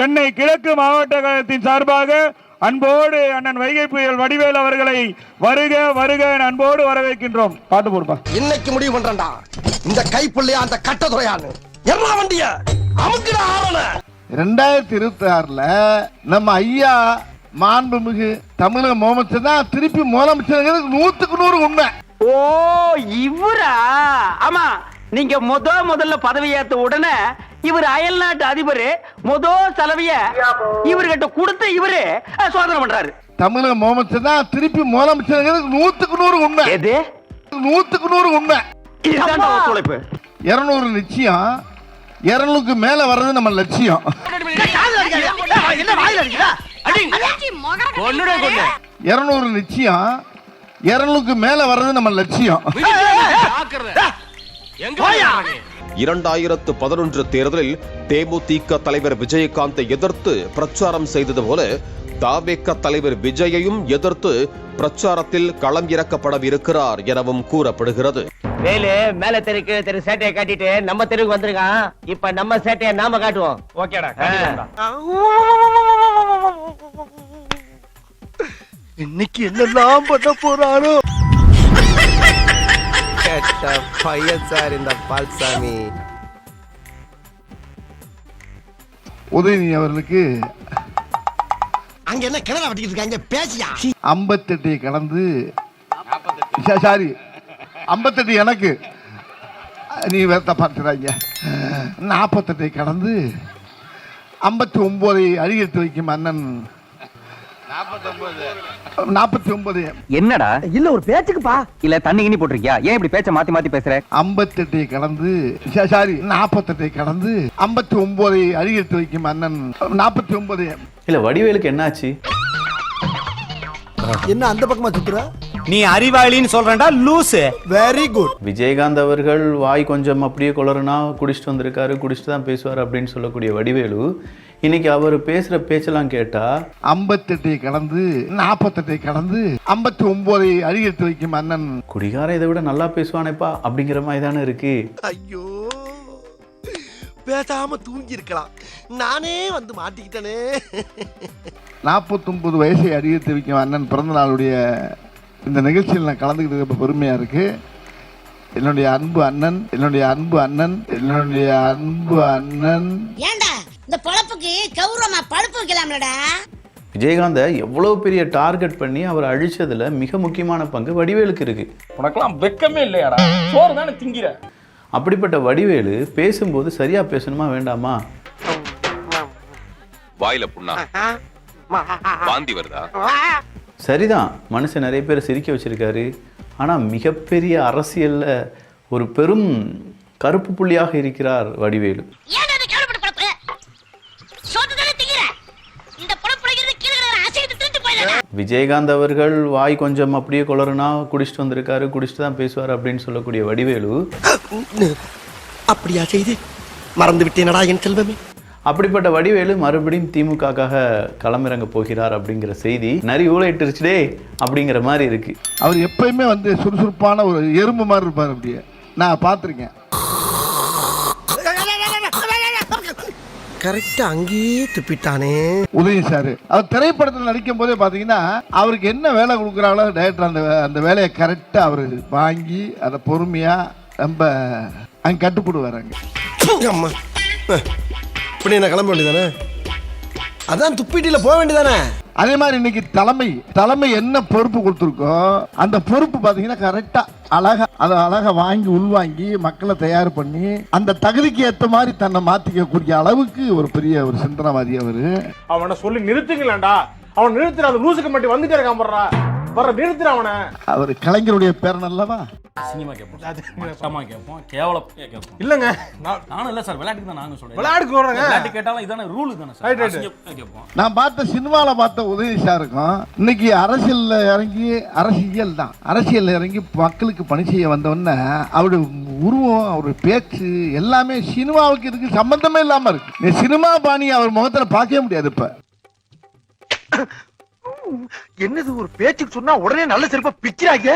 சென்னை கிழக்கு மாவட்ட கழகத்தின் சார்பாக அன்போடு அண்ணன் வைகை புயல் வடிவேல் அவர்களை வருக வருக அன்போடு வரவேற்கின்றோம். பாட்டு போடுப்பா. இன்னைக்கு முடிவு பண்றேன்டா. இந்த கைப்புள்ளையா அந்த கட்டதுறையான்னு எல்லா வண்டிய. அமுக்குடா ஆவன ரெண்டாயிரத்தி இருபத்தி ஆறுல நம்ம ஐயா மாண்புமிகு தமிழக முதலமைச்சர் தான் திருப்பி முதலமைச்சர் நூத்துக்கு நூறு உண்மை. ஓ இவரா? ஆமா நீங்க முத முதல்ல பதவி ஏத்த உடனே இவர் அயல் நாட்டு அதிபர் முத செலவிய இவர்கிட்ட கொடுத்து இவரு சோதனை பண்றாரு. தமிழக முதலமைச்சர் தான் திருப்பி முதலமைச்சர் நூத்துக்கு நூறு உண்மை. எது? நூத்துக்கு நூறு உண்மை. இதுதான் ஒத்துழைப்பு. இருநூறு நிச்சயம் இருநூறுக்கு மேல வர்றது நம்ம லட்சியம். இருநூறு நிச்சயம் இருநூறுக்கு மேல வர்றது நம்ம லட்சியம். இரண்டாயிரத்து பதினொன்று தேர்தலில் தேமுதிக தலைவர் விஜயகாந்தை எதிர்த்து பிரச்சாரம் செய்தது போல தாவேக தலைவர் விஜயையும் எதிர்த்து பிரச்சாரத்தில் களம் இறக்கப்படவிருக்கிறார் எனவும் கூறப்படுகிறது. வேலு மேல தெருக்கு தெரு சேட்டையை காட்டிட்டு நம்ம தெருவுக்கு வந்திருக்கான். இப்ப நம்ம சேட்டையை நாம காட்டுவோம். ஓகேடா இன்னைக்கு என்னெல்லாம் பண்ண போறானோ? கேட்ட பையன் சார் இந்த பால்சாமி உதயநிதி அவர்களுக்கு அங்க என்ன கிணறு வட்டிக்கிட்டு இருக்காங்க? பேசியா? ஐம்பத்தெட்டை கடந்து சாரி ஐம்பத்தெட்டு எனக்கு. நீ வேத்த பார்த்துறாங்க நாற்பத்தெட்டை கடந்து ஐம்பத்தி ஒன்பதை அடியெடுத்து வைக்கும் அண்ணன் நாற்பத்தி ஒன்பது என்னடா? இல்ல ஒரு பேச்சுக்குப்பா. இல்ல தண்ணி கிண்ணி போட்டிருக்கியா? ஏன் இப்படி பேச்ச மாத்தி மாத்தி பேசுற? ஐம்பத்தெட்டை கடந்து சாரி கடந்து ஐம்பத்தி ஒன்பதை அடியெடுத்து வைக்கும் அண்ணன். நாற்பத்தி ஒன்பது இல்ல வடிவேலுக்கு என்னாச்சு? என்ன அந்த பக்கமா சுத்துற? நீ அறிவாளின்னு சொல்றேன்டா லூசு. வெரி குட் விஜயகாந்த் அவர்கள் வாய் கொஞ்சம் அப்படியே குளறுனா குடிச்சிட்டு வந்திருக்காரு குடிச்சிட்டு தான் பேசுவார் அப்படின்னு சொல்லக்கூடிய வடிவேலு இன்னைக்கு அவர் பேசுற பேச்செல்லாம் கேட்டா ஐம்பத்தெட்டை கடந்து நாற்பத்தெட்டை கடந்து ஐம்பத்தி ஒன்பதை அடியெடுத்து வைக்கும் அண்ணன். குடிகாரன் இதை விட நல்லா பேசுவானேப்பா அப்படிங்கிற மாதிரி தானே இருக்கு. ஐயோ பேசாம தூங்கி இருக்கலாம் நானே வந்து மாட்டிக்கிட்டனே. நாற்பத்தொன்பது வயசை அடியெடுத்து வைக்கும் அண்ணன் பிறந்த நாளுடைய இந்த நிகழ்ச்சியில் நான் கலந்துக்கிட்டு பெருமையாக இருக்கு. என்னுடைய அன்பு அண்ணன் என்னுடைய அன்பு அண்ணன் என்னுடைய அன்பு அண்ணன். இந்த பொழப்புக்கு கௌரவமா பழுப்பு வைக்கலாம்லடா. விஜயகாந்தை எவ்வளோ பெரிய டார்கெட் பண்ணி அவர் அழிச்சதுல மிக முக்கியமான பங்கு வடிவேலுக்கு இருக்கு. உனக்கெல்லாம் வெக்கமே இல்லையாடா? சோறு தானே திங்கிற. அப்படிப்பட்ட வடிவேலு பேசும்போது சரியா பேசணுமா வேண்டாமா? வாயில புண்ணா? வாந்தி வருதா? சரிதான். மனுஷன் நிறைய பேர் சிரிக்க வச்சிருக்காரு. ஆனால் மிகப்பெரிய அரசியல்ல ஒரு பெரும் கருப்பு புள்ளியாக இருக்கிறார் வடிவேலு ஏன்டா இந்த கேவலப்பட்ட பொழப்பு சோத்து தானே திங்கிற இந்த பொழப்பு பிடிக்கிறது கீழே கிடக்குற அசைத்து திருட்டு போயிடா விஜயகாந்த் அவர்கள் வாய் கொஞ்சம் அப்படியே குளறுனா குடிச்சிட்டு வந்திருக்காரு குடிச்சிட்டு தான் பேசுவார் அப்படின்னு சொல்லக்கூடிய வடிவேலு. அப்படியா செய்தி? மறந்து விட்டேனடா என் செல்வமே. அப்படிப்பட்ட வடிவேலு மறுபடியும் திமுகக்காக களமிறங்க போகிறார் அப்படிங்கிற செய்தி நரி ஊழையிட்டுருச்சுடே அப்படிங்கிற மாதிரி இருக்கு. அவர் எப்பயுமே வந்து சுறுசுறுப்பான ஒரு எறும்பு மாதிரி இருப்பார் அப்படியே. நான் பார்த்துருக்கேன். கரெக்டா அங்கேயே துப்பிட்டானே. உதயம் சார் அவர் திரைப்படத்தில் நடிக்கும் போதே பார்த்தீங்கன்னா அவருக்கு என்ன வேலை கொடுக்குறாங்களோ டேரக்டர் அந்த அந்த வேலையை கரெக்டாக அவர் வாங்கி அதை பொறுமையாக ரொம்ப அங்கே கட்டுப்படுவார் அங்கே. அம்மா. இப்படி என்ன கிளம்ப வேண்டியதானே அதான் துப்பிட்டில போக வேண்டியதானே அதே மாதிரி இன்னைக்கு தலைமை தலைமை என்ன பொறுப்பு கொடுத்துருக்கோ அந்த பொறுப்பு பார்த்தீங்கன்னா கரெக்டா அழகா அதை அழகா வாங்கி உள்வாங்கி மக்களை தயார் பண்ணி அந்த தகுதிக்கு ஏற்ற மாதிரி தன்னை மாத்திக்கக்கூடிய அளவுக்கு ஒரு பெரிய ஒரு சிந்தனவாதி அவரு. அவனை சொல்லி நிறுத்துங்களேன்டா. அவன் நிறுத்துற அந்த லூசுக்கு மட்டும் வந்துட்டே இருக்கான் போடுறா வர நிறுத்துற அவனை. அவர் கலைஞருடைய பேரன் அல்லவா? சினிமா கேட்போம் கஷ்டமா கேட்போம் கேவலம் கேட்போம் இல்லங்க. நானும் இல்ல சார் விளையாட்டுக்கு தான் நாங்க சொல்றேன். விளையாட்டுக்கு சொல்றேங்க. விளையாட்டு கேட்டாலும் இதான ரூல் தானே சார். கேட்போம் நான் பார்த்த சினிமாவில் பார்த்த உதவி சாருக்கும் இன்னைக்கு அரசியல்ல இறங்கி அரசியல் தான். அரசியல்ல இறங்கி மக்களுக்கு பணி செய்ய வந்தோடனே அவருடைய உருவம் அவருடைய பேச்சு எல்லாமே சினிமாவுக்கு இதுக்கு சம்பந்தமே இல்லாம இருக்கு. நீ சினிமா பாணி அவர் முகத்துல பார்க்கவே முடியாது இப்ப. என்னது ஒரு பேச்சுக்கு சொன்னா உடனே நல்ல செருப்பா பிக்கிறாங்க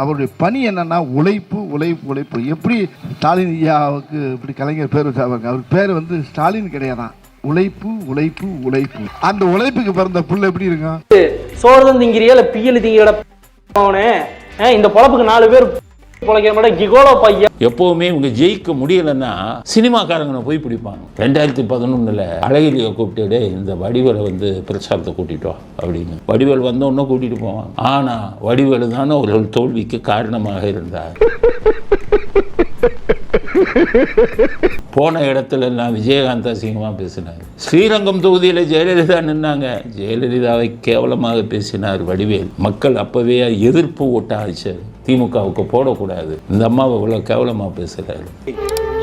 அவருடைய பணி என்னன்னா உழைப்பு உழைப்பு உழைப்பு. எப்படி ஸ்டாலின் ஐயாவுக்கு இப்படி கலைஞர் பேர் வச்சாங்க அவர் பேர் வந்து ஸ்டாலின் கிடையாதான். உழைப்பு உழைப்பு உழைப்பு. அந்த உழைப்புக்கு பிறந்த புள்ள எப்படி இருக்கும்? சோறு திங்கிறியா இல்ல பியல் திங்கிற அவனே? இந்த பொழப்புக்கு நாலு பேர் பொழைக்கிற கிகோலோ பையன் எப்பவுமே இவங்க ஜெயிக்க முடியலன்னா சினிமாக்காரங்களை போய் பிடிப்பாங்க. ரெண்டாயிரத்தி பதினொன்னுல அழகிரிய கூப்பிட்டு இந்த வடிவல வந்து பிரச்சாரத்தை கூட்டிட்டு அப்படின்னு. வடிவேல் வந்தோடனே கூட்டிட்டு போவான் ஆனா வடிவேலு தானே ஒரு தோல்விக்கு காரணமாக இருந்தார். போன இடத்துல எல்லாம் விஜயகாந்த் அசிங்கமாக பேசினார். ஸ்ரீரங்கம் தொகுதியில் ஜெயலலிதா நின்னாங்க. ஜெயலலிதாவை கேவலமாக பேசினார் வடிவேல். மக்கள் அப்பவே எதிர்ப்பு ஓட்டாச்சு திமுகவுக்கு போடக்கூடாது. இந்த அம்மாவை இவ்வளோ கேவலமாக பேசுகிறாரு.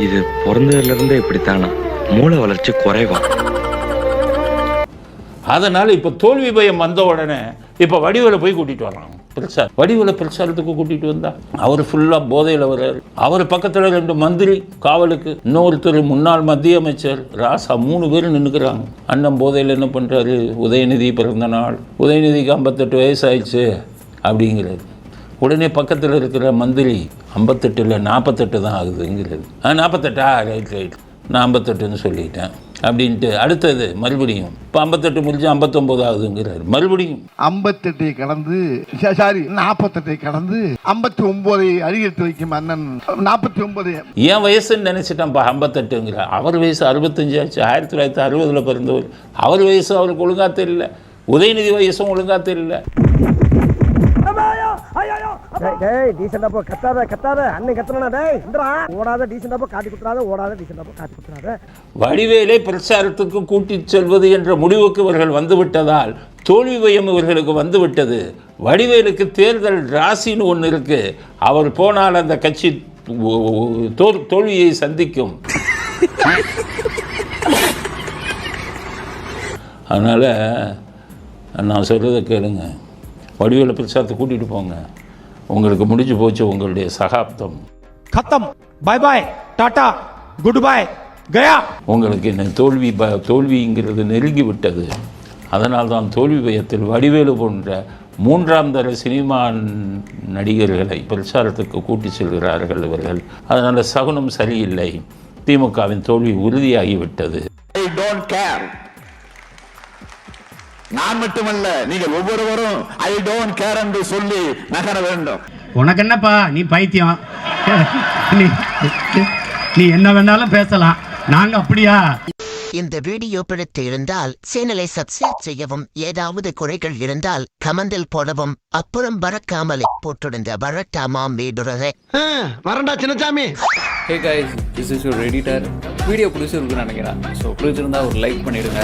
இது பிறந்ததுல இருந்தே இப்படித்தானா? மூளை வளர்ச்சி குறைவா? அதனால இப்போ தோல்வி பயம் வந்த உடனே இப்போ வடிவேலை போய் கூட்டிட்டு வர்றாங்க பிரச்சாரம் வடிவேலை பிரச்சாரத்துக்கு கூட்டிட்டு வந்தா? அவர் ஃபுல்லாக போதையில் வர்றாரு. அவர் பக்கத்தில் ரெண்டு மந்திரி காவலுக்கு இன்னொருத்தர் முன்னாள் மத்திய அமைச்சர் ராசா மூணு பேர் நின்றுக்கிறாங்க அண்ணன் போதையில் என்ன பண்ணுறாரு உதயநிதி பிறந்த நாள். உதயநிதிக்கு ஐம்பத்தெட்டு வயசு ஆயிடுச்சு அப்படிங்கிறாரு. உடனே பக்கத்தில் இருக்கிற மந்திரி ஐம்பத்தெட்டில் நாற்பத்தெட்டு தான் ஆகுதுங்கிறது ஆ நாற்பத்தெட்டா ரைட் ரைட் நான் ஐம்பத்தெட்டுன்னு சொல்லிட்டேன். அப்படின்ட்டு அடுத்தது மறுபடியும் இப்போ ஐம்பத்தெட்டு முடிஞ்சு ஐம்பத்தொம்போது ஆகுதுங்கிறாரு. மறுபடியும் ஐம்பத்தெட்டை கடந்து சாரி நாற்பத்தெட்டை கடந்து ஐம்பத்தி ஒன்பதை அதிகரித்து வைக்கும் அண்ணன். நாற்பத்தி ஒன்பது என் வயசுன்னு நினச்சிட்டேன்ப்பா ஐம்பத்தெட்டுங்கிற. அவர் வயசு அறுபத்தஞ்சு ஆச்சு ஆயிரத்தி தொள்ளாயிரத்தி அறுபதில் பிறந்தவர் அவர் வயசு அவருக்கு ஒழுங்கா தெரியல உதயநிதி வயசும் ஒழுங்கா தெரியல டேய் டீசெண்டா போ. கத்தாத கத்தாத. அண்ணன் டேய்? இந்தரா ஓடாத டீசெண்டா போ. காட்டி குத்துறாத ஓடாத டீசெண்டா போ. காட்டி குத்துறாத வடிவேலை பிரச்சாரத்துக்கு கூட்டிச் செல்வது என்ற முடிவுக்கு இவர்கள் வந்துவிட்டதால் தோல்வி பயம் இவர்களுக்கு வந்துவிட்டது. வடிவேலுக்கு தேர்தல் ராசின்னு ஒன்று இருக்கு. அவர் போனால் அந்த கட்சி தோல்- தோல்வியை சந்திக்கும். அதனால் நான் சொல்கிறத கேளுங்க. வடிவேலை பிரச்சாரத்தை கூட்டிகிட்டு போங்க. உங்களுக்கு முடிஞ்சு போச்சு உங்களுடைய சகாப்தம். கத்தம். Bye bye tata good bye Gaya உங்களுக்கு என்ன தோல்வி ப தோல்விங்கிறது நெருங்கி விட்டது. அதனால் தான் தோல்வி பயத்தில் வடிவேலு போன்ற மூன்றாம் தர சினிமா நடிகர்களை பிரச்சாரத்துக்கு கூட்டி செல்கிறார்கள் இவர்கள். அதனால் சகுனம் சரியில்லை. திமுகவின் தோல்வி உறுதியாகிவிட்டது. நான் மட்டுமல்ல நீங்கள் ஒவ்வொருவரும் ஐ டோன்ட் கேர் என்று சொல்லி நகர வேண்டும். உனக்கு என்னப்பா? நீ பைத்தியம். நீ நீ என்ன வேணாலும் பேசலாம். நாங்க அப்படியா? இந்த வீடியோ பிடித்து இருந்தால் சேனலை சப்ஸ்கிரைப் செய்யவும் ஏதாவது குறைகள் இருந்தால் கமெண்டில் போடவும் அப்புறம் பறக்காமலே போட்டிருந்த வரட்டாமாம் வீடுறதை வரண்டா Chinnasamy hey guys this is your editor video பிடிச்சிருக்குன்னு நினைக்கிறேன். ஸோ பிடிச்சிருந்தா ஒரு லைக் பண்ணிடுங்க.